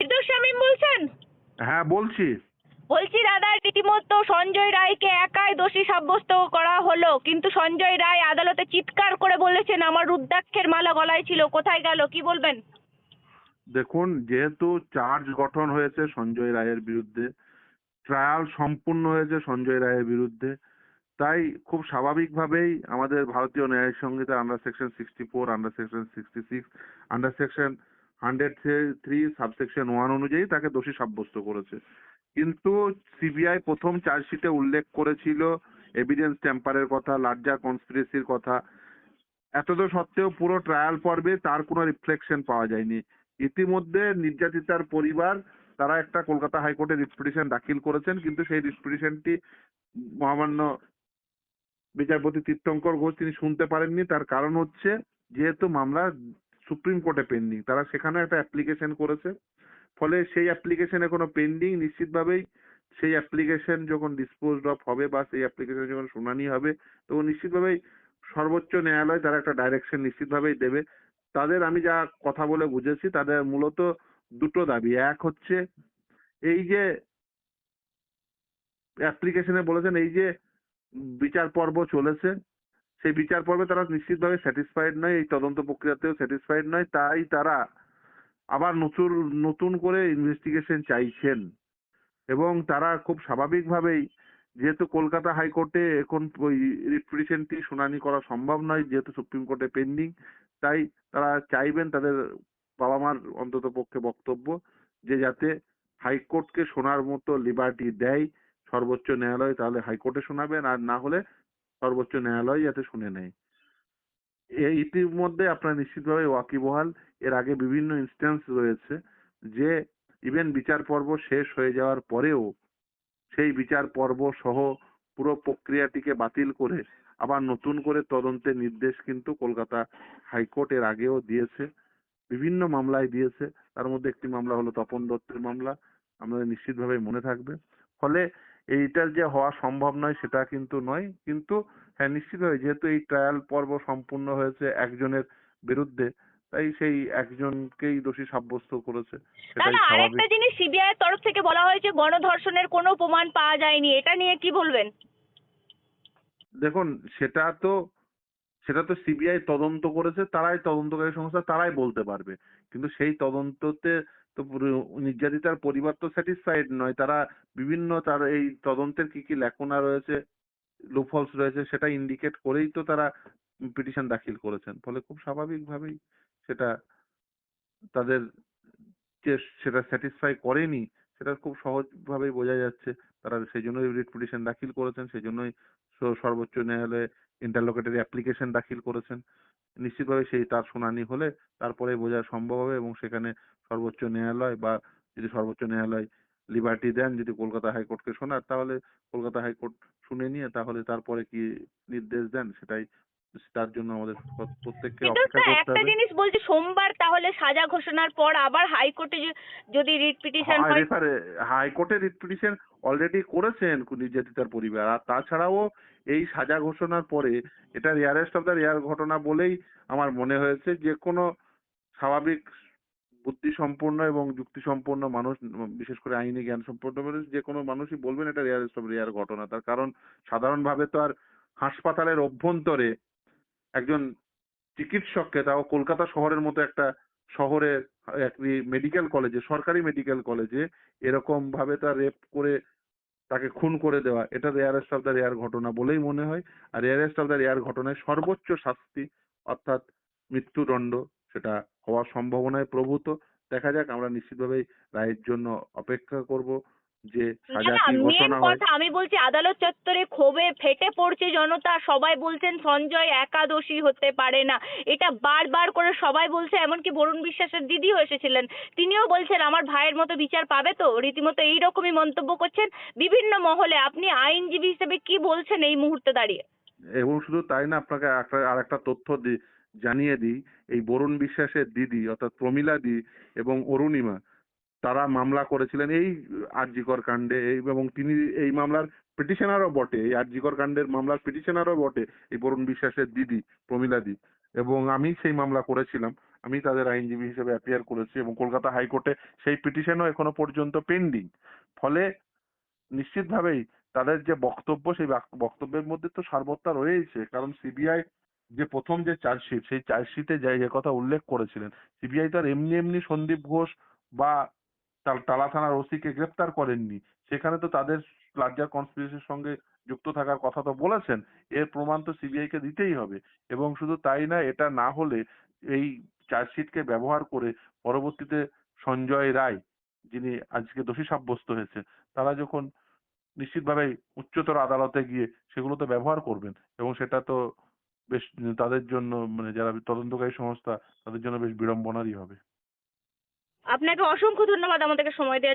বিদ্যুৎ শামীম বলছেন? হ্যাঁ বলছি। বলছি দাদা রীতিমতো সঞ্জয় রায়কে একাই দোষী সাব্যস্ত করা হলো। কিন্তু সঞ্জয় রায় আদালতে চিৎকার করে বলেছেন আমার রুদ্রাক্ষের মালা গলায় ছিল কোথায় গেল? কি বলবেন? দেখুন যেহেতু চার্জ গঠন হয়েছে সঞ্জয় রায়ের বিরুদ্ধে ট্রায়াল সম্পূর্ণ হয়েছে সঞ্জয় রায়ের বিরুদ্ধে তাই খুব স্বাভাবিকভাবেই আমাদের Bharatiya Nyaya Sanhita under section sixty four under section sixty six under section hundred three subsection one অনুযায়ী তাকে দোষী সাব্যস্ত করেছে। কিন্তু সিবিআই প্রথম চার্জশিটে উল্লেখ করেছিল এভিডেন্স টেম্পারের কথা লার্জার কনস্পিরেসির কথা। এতদ সত্ত্বেও পুরো ট্রায়াল পর্বে তার কোনো রিফ্লেকশন পাওয়া যায়নি। ইতিমধ্যে নির্যাতিতার পরিবার, তারা একটা কলকাতা হাইকোর্টে রিট দাখিল করেছেন, কিন্তু সেই রিট পিটিশনটি মহামান্য বিচারপতি তীর্থঙ্কর ঘোষ তিনি শুনতে পারেননি। তার কারণ হচ্ছে, যেহেতু মামলা সুপ্রিম কোর্টে পেন্ডিং তারা সেখানে একটা অ্যাপ্লিকেশন করেছে। ফলে সেই অ্যাপ্লিকেশন এখনও পেন্ডিং নিশ্চিতভাবেই সেই অ্যাপ্লিকেশন যখন ডিসপোজড অফ হবে বা সেই অ্যাপ্লিকেশন যখন শুনানি হবে, তখন নিশ্চিতভাবেই সর্বোচ্চ ন্যায়ালয় তারা একটা ডাইরেকশন নিশ্চিতভাবেই দেবে। তাদের আমি যা কথা বলে বুঝেছি, তাদের মূলত দুটো দাবি। এক হচ্ছে, এই যে অ্যাপ্লিকেশনে বলেছেন, এই যে বিচার পর্ব চলেছে সেই বিচার পর্বে তারা নিশ্চিতভাবে স্যাটিসফাইড নয়, এই তদন্ত প্রক্রিয়াতেও স্যাটিসফাইড নয়, তাই তারা আবার নতুন নতুন করে ইনভেস্টিগেশন চাইছেন। এবং তারা খুব স্বাভাবিকভাবেই, যেহেতু কলকাতা হাইকোর্টে এখন ওই রিপিটিশনটি শুনানি করা সম্ভব নয়, যেহেতু সুপ্রিম কোর্টে পেন্ডিং তাই তারা চাইবেন তাদের বাবা মার অন্তত পক্ষে বক্তব্য, যে যাতে হাইকোর্টকে শোনার মতো লিবার্টি দেয় সর্বোচ্চ ন্যায়ালয়, তাহলে হাইকোর্টে শোনাবেন, আর না হলে সর্বোচ্চ ন্যায়ালয় যাতে শুনে নেয়। ইতিমধ্যে আপনারা নিশ্চিতভাবে ওয়াকিবহাল এর আগে বিভিন্ন ইনস্ট্যান্স রয়েছে যে ইভেন বিচার পর্ব শেষ হয়ে যাওয়ার পরেও সেই বিচার পর্ব সহ পুরো প্রক্রিয়াটিকে বাতিল করে আবার নতুন করে তদন্তের নির্দেশ কিন্তু কলকাতা হাইকোর্ট এর আগেও দিয়েছে। বিভিন্ন মামলায় দিয়েছে। তার মধ্যে একটি মামলা হলো তপন দত্তের মামলা। আমাদের নিশ্চিতভাবে মনে থাকবে। ফলে এইটার যে হওয়া সম্ভব নয় সেটা কিন্তু নয়। কিন্তু হ্যাঁ নিশ্চিতভাবে যেহেতু এই ট্রায়াল পর্ব সম্পূর্ণ হয়েছে একজনের বিরুদ্ধে তাই সেই একজনকেই দোষী সাব্যস্ত করেছে। আরেকটা জিনিস সিবিআই এর তরফ থেকে বলা হয়েছে গণধর্ষণের কোনো প্রমাণ পাওয়া যায়নি। এটা নিয়ে কি বলবেন? দেখুন সেটা তো সেটা তো সিবিআই তদন্ত করেছে তারাই তদন্তকারী সংস্থা তারাই বলতে পারবে। কিন্তু সেই তদন্ততে তো নির্যাতিতার পরিবার তো স্যাটিসফাইড নয়। তারা বিভিন্ন তার এই তদন্তের কি কি লেখনা রয়েছে লুফলস রয়েছে, সেটা ইন্ডিকেট করেই তো তারা পিটিশন দাখিল করেছেন। ফলে খুব স্বাভাবিকভাবেই সেটা তাদের যে সেটা স্যাটিসফাই করেনি, সেটা খুব সহজভাবেই বোঝা যাচ্ছে। তারা সেই জন্যই রিট পিটিশন দাখিল করেছেন, সেই জন্যই সর্বোচ্চ ন্যায়ালয়ে ইন্টারলোকেটরি অ্যাপ্লিকেশন দাখিল করেছেন। নিশ্চিতভাবে সেই তার শুনানি হলে তারপরে বোঝা সম্ভব হবে এবং সেখানে সর্বোচ্চ ন্যায়ালয় বা যদি সর্বোচ্চ ন্যায়ালয় লিবার্টি দেন যদি কলকাতা হাইকোর্টকে শোনার তাহলে কলকাতা হাইকোর্ট শুনে নিয়ে তাহলে তারপরে কি নির্দেশ দেন? সেটাই তার জন্য আমাদের প্রত্যেককে অপেক্ষা করতে একটা জিনিস বলছি সোমবার তাহলে সাজা ঘোষণার পর আবার হাইকোর্টে যদি রিট পিটিশন হয় হাইকোর্টে রিট পিটিশন অলরেডি করেছেন নির্যাতিতার পরিবার। আর তাছাড়াও এই সাজা ঘোষণার পরে এটা রেয়ারেস্ট অফ দ্য রেয়ার ঘটনা বলেই আমার মনে হয়েছে যে কোনো স্বাভাবিক বুদ্ধিসম্পন্ন এবং যুক্তি সম্পন্ন মানুষ বিশেষ করে আইনি জ্ঞান সম্পন্ন মানুষ, যে কোনো মানুষই বলবেন এটা রেয়ারেস্ট অফ রেয়ার ঘটনা। তার কারণ সাধারণভাবে তো আর হাসপাতালের অভ্যন্তরে একজন চিকিৎসককে, তাও কলকাতা শহরের মতো একটা শহরে একটি মেডিকেল কলেজে সরকারি মেডিকেল কলেজে এরকম ভাবে তার রেপ করে তাকে খুন করে দেওয়া, এটা রেয়ারেস্ট অফ দ্য রেয়ার ঘটনা বলেই মনে হয়। আর রেয়ারেস্ট অফ দ্য রেয়ার ঘটনায় সর্বোচ্চ শাস্তি অর্থাৎ মৃত্যুদণ্ড সেটা হওয়ার সম্ভাবনায় প্রভূত। দেখা যাক আমরা নিশ্চিতভাবেই রায়ের জন্য অপেক্ষা করব যে সাজা কি ঘোষণা হয়। কথা আমি বলছি আদালত চত্বরে ক্ষোভে ফেটে পড়ছে জনতা সবাই বলছেন সঞ্জয় একাদশী হতে পারে না। এটা বারবার করে সবাই বলছে এমনকি বরুণ বিশ্বাসের দিদিও এসেছিলেন। তিনিও বলছেন আমার ভাইয়ের মতো বিচার পাবে তো? রীতিমতো এইরকমই মন্তব্য করছেন বিভিন্ন মহলে। আপনি আইনজীবী হিসেবে কি বলছেন এই মুহূর্তে দাঁড়িয়ে? এবং শুধু তাই না আপনাকে আর একটা তথ্য দি জানিয়ে দিই, এই বরুণ বিশ্বাসের দিদি অর্থাৎ প্রমিলা দি এবং অরুণিমা, তারা মামলা করেছিলেন এই আরজিকর কাণ্ডে এবং তিনি এই মামলার পিটিশনারও বটে, এই আরজিকর কাণ্ডের মামলার পিটিশনারও বটে এই বরুণ বিশ্বাসের দিদি, প্রমিলা দি এবং আমি সেই মামলা করেছিলাম। আমি তাদের আইনজীবী হিসেবে অ্যাপিয়ার করেছি এবং কলকাতা হাইকোর্টে সেই পিটিশনও এখনও পর্যন্ত পেন্ডিং ফলে নিশ্চিতভাবেই তাদের যে বক্তব্য, সেই বক্তব্যের মধ্যে তো সারবত্তা রয়েছে কারণ সিবিআই যে প্রথম যে চার্জশিট, সেই চার্জশিটে যে কথা উল্লেখ করেছিলেন সিবিআই তো আর এমনি এমনি সন্দীপ ঘোষ বা টালা থানার ওসিকে গ্রেপ্তার করেননি। সেখানে তো তাদের লার্জার কনস্পিরেসির সঙ্গে যুক্ত থাকার কথা তো বলেছেন, এর প্রমাণ তো সিবিআই কে দিতেই হবে। এবং শুধু তাই না, এটা না হলে এই চার্জশিটকে ব্যবহার করে পরবর্তীতে সঞ্জয় রায়, যিনি আজকে দোষী সাব্যস্ত হয়েছে তারা যখন নিশ্চিতভাবে উচ্চতর আদালতে গিয়ে সেগুলো তো ব্যবহার করবেন, এবং সেটা তো বেশ, তাদের জন্য মানে যারা তদন্তকারী সংস্থা, তাদের জন্য বেশ বিড়ম্বনারই হবে। আপনাকে অসংখ্য ধন্যবাদ আমাদেরকে সময় দেওয়ার